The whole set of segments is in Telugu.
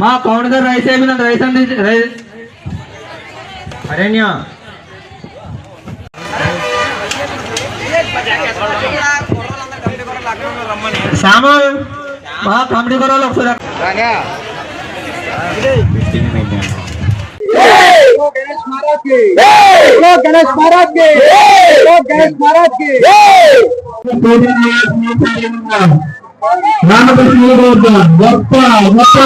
మా కౌంటర్ రైస్ అయిపోయిందండి రైస్ అండి రైస్ అరేణ్య శ్యాము మా కామెడీ కొరాలు ఒకసారి गणेश महाराज के गणेश महाराज के రామకృష్ణ గొప్ప గొప్ప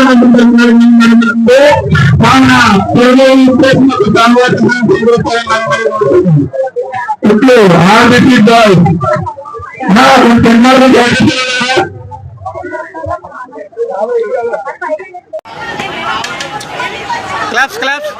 ఇప్పుడు ఆర్బిటి డాల్ క్లాప్స్ క్లాప్స్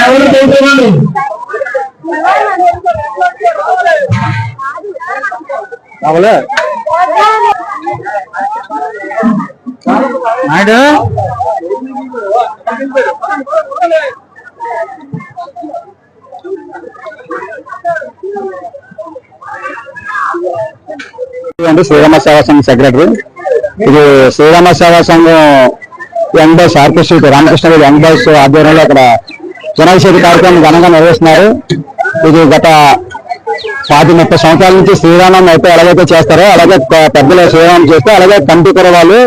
ఎవరు తెలుసుకోండి నాయుడు అంటే శ్రీరామ సేవా సంఘం సెక్రటరీ. ఇది Srirama Seva Sangham young boys orchestrate Ramakrishna గారి యంగ్ బాయ్స్ ఆధ్వర్యంలో ఇక్కడ వినాయక చవితి కార్యక్రమం ఘనంగా నిర్వహిస్తున్నారు. ఇది గత పాతి ముప్పై సంవత్సరాల నుంచి శ్రీరామం అయితే ఎలాగైతే చేస్తారో అలాగే పెద్దలు శ్రీరామం చేస్తే అలాగే కమిటీ కూర వాళ్ళు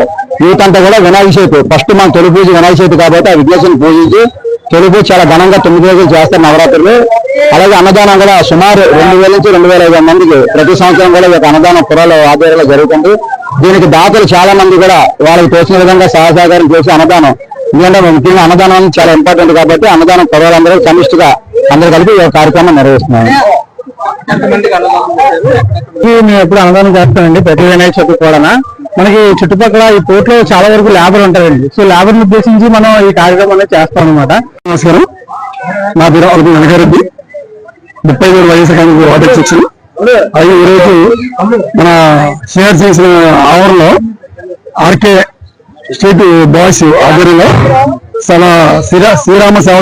యూత్ అంతా కూడా వినాయక చవితి. ఫస్ట్ మన తొలి పూజ వినాయక చవితి కాబట్టి ఆ విఘ్నేశ్వరుని పూజించి తొలి పూజ చాలా ఘనంగా తొమ్మిది రోజులు చేస్తారు నవరాత్రులు. అలాగే అన్నదానం కూడా సుమారు రెండు వేల నుంచి రెండు వేల ఐదు వందల మందికి ప్రతి సంవత్సరం కూడా ఈ యొక్క అన్నదానం పురాల ఆధ్వర్యంలో జరుగుతుంది. దీనికి దాతలు చాలా మంది కూడా వాళ్ళకి తోచిన విధంగా సహాయ సహకారం చేసి అన్నదానం. ఎందుకంటే ముఖ్యంగా అన్నదానం చాలా ఇంపార్టెంట్ కాబట్టి అన్నదానం పురాలందరూ సమిష్టిగా అందరూ కలిపి ఈ కార్యక్రమం నిర్వహిస్తున్నారు ఈ మేము ఎప్పుడు అన్నదానం చేస్తామండి ప్రతి వినాయక చవితి కూడా మనకి చుట్టుపక్కల ఈ పోర్ట్లో చాలా వరకు లేబర్ ఉంటారండి. సో లేబర్ ఉద్దేశించి మనం ఈ కార్యక్రమం అనేది చేస్తాం అనమాట నమస్కారం. నా పేరు అరవింద్ వెంకటరెడ్డి. ముప్పై మూడు వైఎస్ఆర్ కాంగ్రెస్ ఆర్డర్ ఇచ్చి అలాగే ఈరోజు మన షేర్ చేసిన ఆవరణలో ఆర్కే స్టేట్ బాయ్స్ ఆధ్వర్యంలో చాలా శ్రీరా శ్రీరామ సేవ